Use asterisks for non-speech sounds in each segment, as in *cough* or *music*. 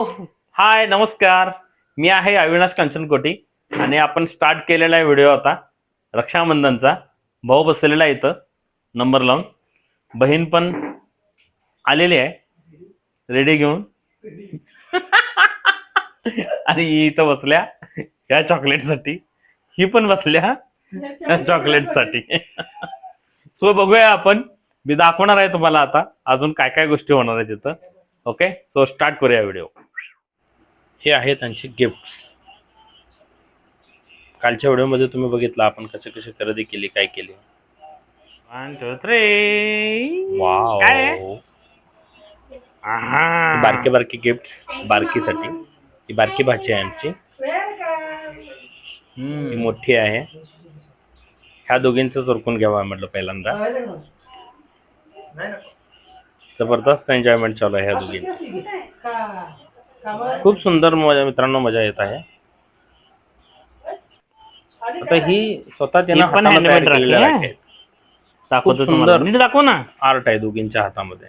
हाय नमस्कार. मी आहे अविनाश कंचनकोटी आणि आपण स्टार्ट केलेला आहे व्हिडिओ आता रक्षाबंधनचा. भाऊ बसलेला आहे इथं नंबर लावून. बहीण पण आलेली आहे. रेडी घेऊन. आणि ही इथं बसल्या या चॉकलेटसाठी ही पण बसल्या चॉकलेटसाठी सो बघूया आपण. मी दाखवणार आहे तुम्हाला आता. अजून काय काय गोष्टी होणार आहेत तिथं ओके सो स्टार्ट करूया व्हिडिओ हे आहे त्यांची गिफ्ट्स कालच्या व्हिडिओमध्ये तुम्ही बघितलं आपण कसे कसे खरेदी केली काय केली. बारके बारके गिफ्ट बारकीसाठी. ही बारकी भाची आहे आमची. ही मोठी आहे. ह्या दोघींच चोरकून घ्यावा म्हटलं पहिल्यांदा. जबरदस्त एन्जॉयमेंट चालू आहे ह्या दोघींची. खूप सुंदर मजा मित्रांनो मजा येत आहे. आता ही स्वतः त्यांना दाखव ना. आर्ट आहे दोघींच्या हातामध्ये.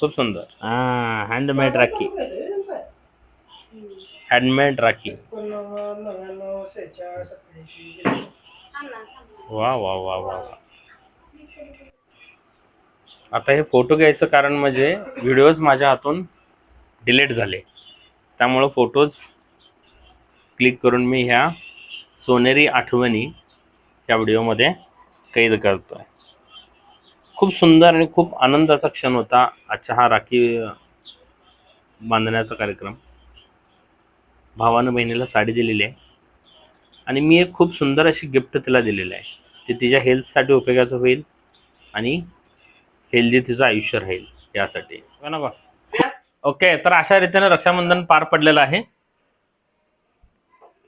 खूप सुंदर. हा हँडमेड राखी. हँडमेड राखी. वा वा वा वा वा. आता हे फोटो घ्यायचं कारण म्हणजे व्हिडिओज माझ्या हातून डिलीट झाले. त्यामुळं फोटोज क्लिक करून मी ह्या सोनेरी आठवणी या व्हिडिओमध्ये कैद करतो आहे खूप सुंदर आणि खूप आनंदाचा क्षण होता आजचा हा राखी बांधण्याचा कार्यक्रम. भावानं बहिणीला साडी दिलेली आहे. आणि मी एक खूप सुंदर अशी गिफ्ट तिला दिलेलं आहे. ते तिच्या हेल्थसाठी उपयोगाचं होईल आणि हेल्दी तिचं आयुष्य राहील यासाठी. ओके तर अशा रीतीने रक्षाबंधन पार पडलेलं आहे.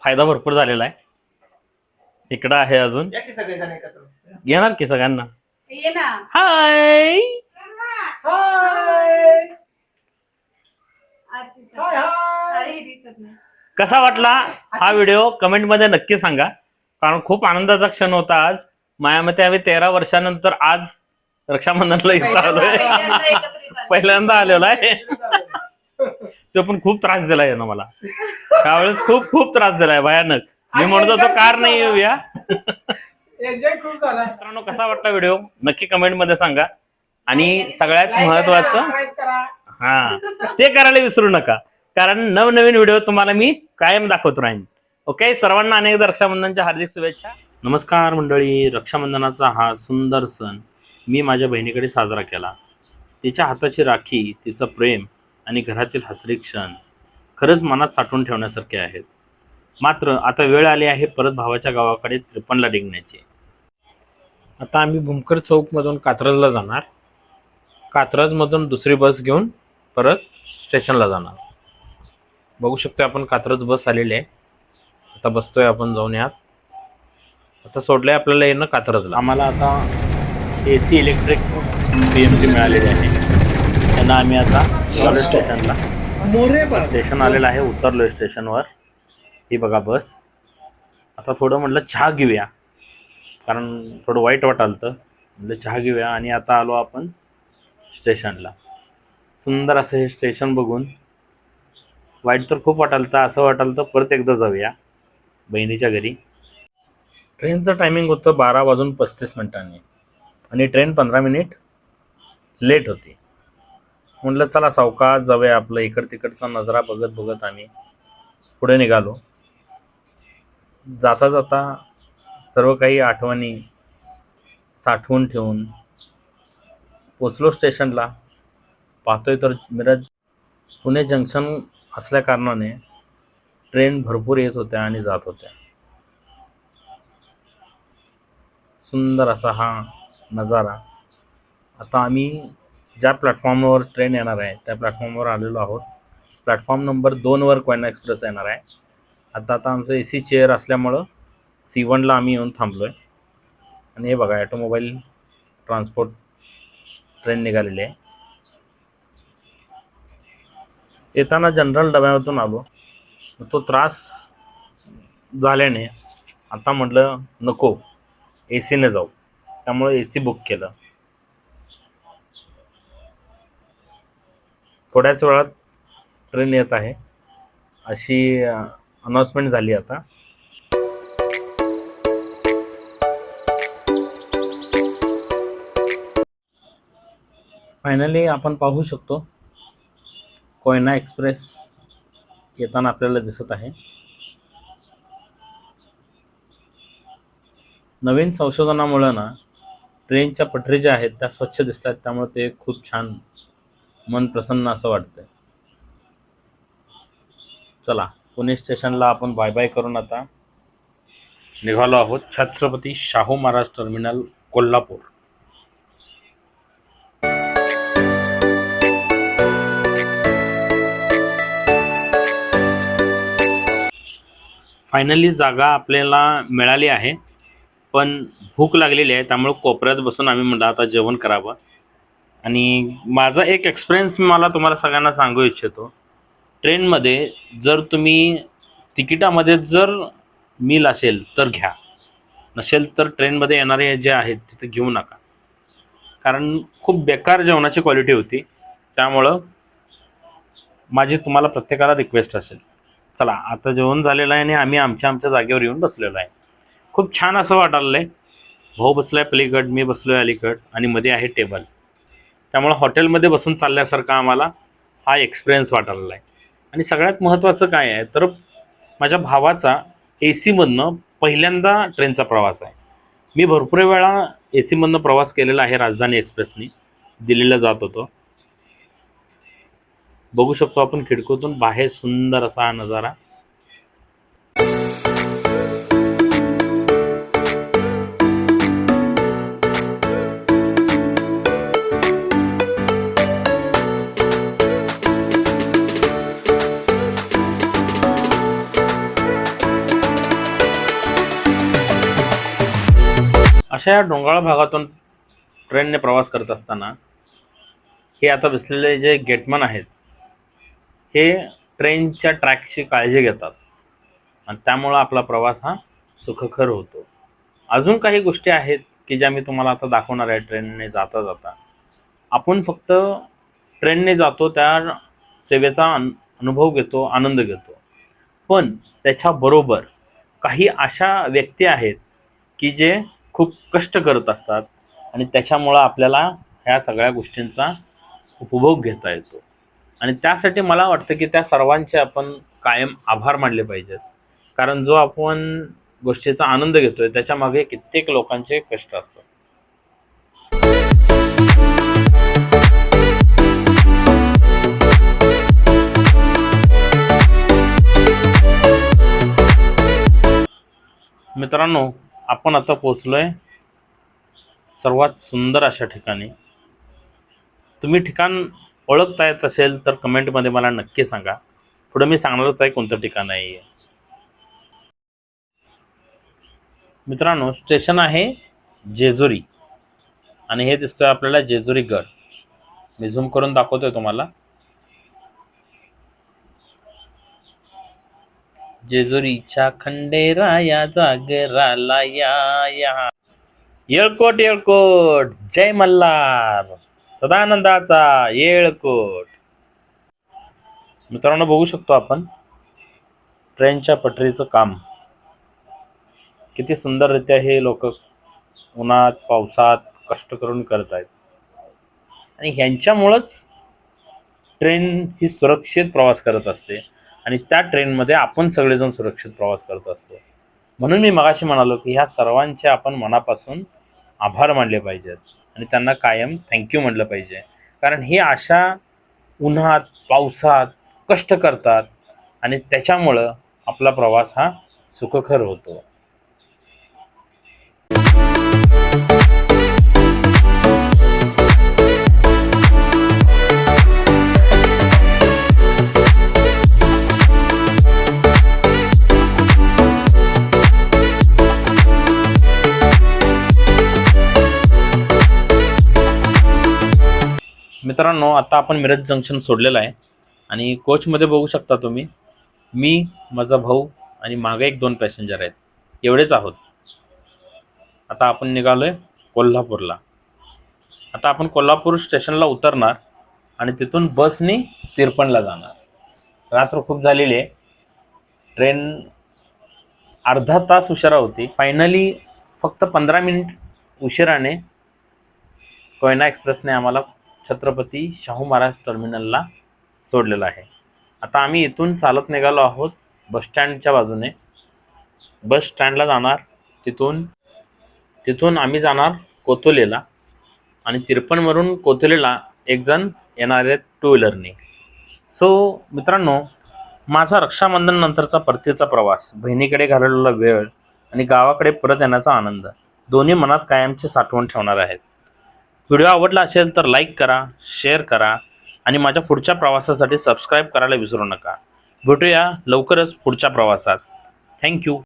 फायदा भरपूर झालेला आहे. इकडं आहे अजून. घेणार की सगळ्यांना? ये ना हाय! अरे दिसत नाही. कसा वाटला हा व्हिडिओ? कमेंटमध्ये नक्की सांगा. कारण खूप आनंदाचा क्षण होता आज. माझ्या मते आम्ही तेरा वर्षानंतर आज रक्षाबंधनला इथं आलोय. *laughs* पहिल्यांदा आलेलो आहे. तो पण खूप त्रास दिलाय यानं मला. त्यावेळेस खूप खूप त्रास दिलाय भयानक. मी म्हणत होतो कार नाही येऊया. एन्जॉय खूप झाला. मित्रांनो कसा वाटला व्हिडिओ? नक्की कमेंटमध्ये सांगा. आणि सगळ्यात महत्वाचं हा. ते करायला विसरू नका. कारण नवनवीन व्हिडिओ तुम्हाला मी कायम दाखवत राहीन. ओके सर्वांना अनेकदा रक्षाबंधनच्या हार्दिक शुभेच्छा. नमस्कार मंडळी. रक्षाबंधनाचा हा सुंदर सण मी माझ्या बहिणीकडे साजरा केला. तिच्या हाताची राखी तिचं प्रेम आणि घरातील हसरे क्षण खरंच मनात साठवून ठेवण्यासारखे आहेत. मात्र आता वेळ आली आहे परत भावाच्या गावाकडे त्रिपणला निघण्याची. आता आम्ही भूमकर चौकमधून कात्रजला जाणार. कात्रजमधून दुसरी बस घेऊन परत स्टेशनला जाणार. बघू शकतो आपण कात्रज बस आलेली आहे. आता बसतोय आपण जाऊन यात. आता सोडलंय आपल्याला येणं कात्रजला. आम्हाला आता A C electric P M G मिळालेली आहे. त्यांना आम्ही आता स्टेशनला मोरे स्टेशन आलेलं आहे उतरलोय स्टेशनवर ही बघा बस आता थोडं म्हटलं चहा घेऊया. कारण थोडं वाईट वाटालं तर म्हटलं चहा घेऊया आणि आता आलो आपण स्टेशनला सुंदर असं हे स्टेशन बघून. वाईट तर खूप वाटालं तर असं वाटालं तर परत एकदा जाऊया. बहिणीच्या घरी. ट्रेनचं टायमिंग होतं बारा वाजून पस्तीस मिनिटांनी. आणि ट्रेन पंधरा मिनिट लेट होती. म्हटलं चला सावकाश जाऊया आपलं इकड तिकडचा नजरा बघत बघत आम्ही पुढे निघालो. जाता जाता सर्व काही आठवणी साठवून ठेवून पोचलो स्टेशनला. पाहतोय तर मिरज पुणे जंक्शन असल्या कारणाने ट्रेन भरपूर येत होत्या आणि जात होत्या. सुंदर असा हा नजारा. आता आम्ही ज्या प्लॅटफॉर्मवर ट्रेन येणार आहे त्या प्लॅटफॉर्मवर आलेलो आहोत. प्लॅटफॉर्म नंबर दोनवर कोयना एक्सप्रेस येणार आहे. आता आता आमचं ए सी चेअर असल्यामुळं सी वनला आम्ही येऊन थांबलो आहे आणि हे बघा ॲटोमोबाईल ट्रान्सपोर्ट ट्रेन निघालेली आहे. येताना जनरल डब्यातून आलो. तो त्रास झाल्याने आता म्हटलं नको ए सीने जाऊ. त्यामुळे ए सी बुक केलं. थोड्याच वेळात ट्रेन येत आहे. अशी अनाऊन्समेंट झाली आता. फायनली आपण पाहू शकतो कोयना एक्सप्रेस येताना आपल्याला दिसत आहे. नवीन संशोधनामुळं ना ट्रेनच्या पटरी ज्या आहेत त्या स्वच्छ दिसतात. त्यामुळे ते खूप छान मन प्रसन्न असं वाटतंय. चला पुणे स्टेशनला आपण बाय बाय करून आता निघालो आहोत. छत्रपती शाहू महाराज टर्मिनल कोल्हापूर. फायनली जागा आपल्याला मिळाली आहे पण भूक लागलेली आहे त्यामुळे कोपऱ्यात बसून आम्ही म्हटलं आता जेवण करावं. आणि माझा एक एक्सपिरियन्स मला तुम्हाला सगळ्यांना सांगू इच्छितो. ट्रेनमध्ये जर तुम्ही तिकिटामध्ये जर मिल असेल तर घ्या. नसेल तर ट्रेनमध्ये येणारे जे आहेत तिथे घेऊ नका. कारण खूप बेकार जेवणाची क्वालिटी होती. त्यामुळं माझी तुम्हाला प्रत्येकाला रिक्वेस्ट असेल. चला आता जेवण झालेलं आहे आणि आम्ही आमच्या आमच्या जागेवर येऊन बसलेलो आहे. खूप छान असं वाटायलं आहे भाऊ बसलाय पलीकड मी बसलो आहे अलीकड आणि मध्ये आहे टेबल त्यामुळं हॉटेलमध्ये बसून चालल्यासारखा आम्हाला हा एक्सपिरियन्स वाटायला आहे. आणि सगळ्यात महत्त्वाचं काय आहे तर माझ्या भावाचा ए सीमधनं पहिल्यांदा ट्रेनचा प्रवास आहे. मी भरपूर वेळा ए सीमधनं प्रवास केलेला आहे राजधानी एक्सप्रेसनी दिल्लीला जात होतो. बघू शकतो आपण खिडकीतून बाहेर सुंदर असा हा नजारा अशा या डोंगराळ भागातून ट्रेनने प्रवास करत असताना हे आता बसलेले जे गेटमन आहेत हे ट्रेनच्या ट्रॅकची काळजी घेतात. आणि त्यामुळं आपला प्रवास हा सुखकर होतो. अजून काही गोष्टी आहेत की ज्या मी तुम्हाला आता दाखवणार आहे ट्रेनने जाता जाता. आपण फक्त ट्रेनने जातो त्या सेवेचा अन अनुभव घेतो आनंद घेतो. पण त्याच्याबरोबर काही अशा व्यक्ती आहेत की जे खूप कष्ट करत असतात आणि त्याच्यामुळं आपल्याला ह्या सगळ्या गोष्टींचा उपभोग घेता येतो. आणि त्यासाठी मला वाटतं की त्या सर्वांचे आपण कायम आभार मानले पाहिजेत. कारण जो आपण गोष्टीचा आनंद घेतोय त्याच्यामागे कित्येक लोकांचे कष्ट असतात. मित्रांनो आपण आता पोचलोय सर्वात सुंदर अशा ठिकाणी. तुम्ही ठिकाण ओळखता येत असेल तर कमेंटमध्ये मला नक्की सांगा. पुढं मी सांगणारच आहे कोणतं ठिकाण आहे हे. मित्रांनो स्टेशन आहे जेजुरी. आणि हे दिसतोय आपल्याला जेजुरी गड. मी झूम करून दाखवतोय तुम्हाला. जेजुरीच्या खंडेराया जागराला या या येळकोट येळकोट जय मल्हार. सदानंदाचा येळकोट. मित्रांनो बघू शकतो आपण ट्रेनच्या पटरीचं काम. किती सुंदररित्या हे लोक उन्हात पावसात कष्ट करून करत आहेत आणि ह्यांच्यामुळंच ट्रेन ही सुरक्षित प्रवास करत असते. आणि त्या ट्रेनमध्ये आपण सगळेजण सुरक्षित प्रवास करत असतो. म्हणून मी मगाशी म्हणालो की ह्या सर्वांचे आपण मनापासून आभार मानले पाहिजेत आणि त्यांना कायम थँक्यू म्हटलं पाहिजे. कारण हे अशा उन्हात पावसात कष्ट करतात आणि त्याच्यामुळं आपला प्रवास हा सुखकर होतो. मित्रांनो आता आपण मिरज जंक्शन सोडलेलं आहे. आणि कोचमध्ये बघू शकता तुम्ही मी माझा भाऊ आणि मागे एक दोन पॅसेंजर आहेत. एवढेच आहोत. आता आपण निघालो आहे कोल्हापूरला. आता आपण कोल्हापूर स्टेशनला उतरणार आणि तिथून बसनी तिरपणला जाणार. रात्र खूप झालेली आहे. ट्रेन अर्धा तास उशिरा होती. फायनली फक्त पंधरा मिनिट उशिराने कोयना एक्सप्रेसने आम्हाला छत्रपती शाहू महाराज टर्मिनलला सोडलेलं आहे. आता आम्ही इथून चालत निघालो आहोत बसस्टँडच्या बाजूने. बस स्टँडला जाणार. तिथून तिथून आम्ही जाणार कोथोलेला आणि तिरपणवरून कोथोलेला एकजण येणार आहेत टू व्हीलरने सो मित्रांनो माझा रक्षाबंधन नंतरचा परतीचा प्रवास बहिणीकडे घालवलेला वेळ आणि गावाकडे परत येण्याचा आनंद दोन्ही मनात कायमचे साठवून ठेवणार आहेत. व्हिडिओ आवडला असेल तर लाईक करा शेअर करा आणि माझ्या पुढच्या प्रवासासाठी सबस्क्राईब करायला विसरू नका. भेटूया लवकरच पुढच्या प्रवासात. थँक्यू.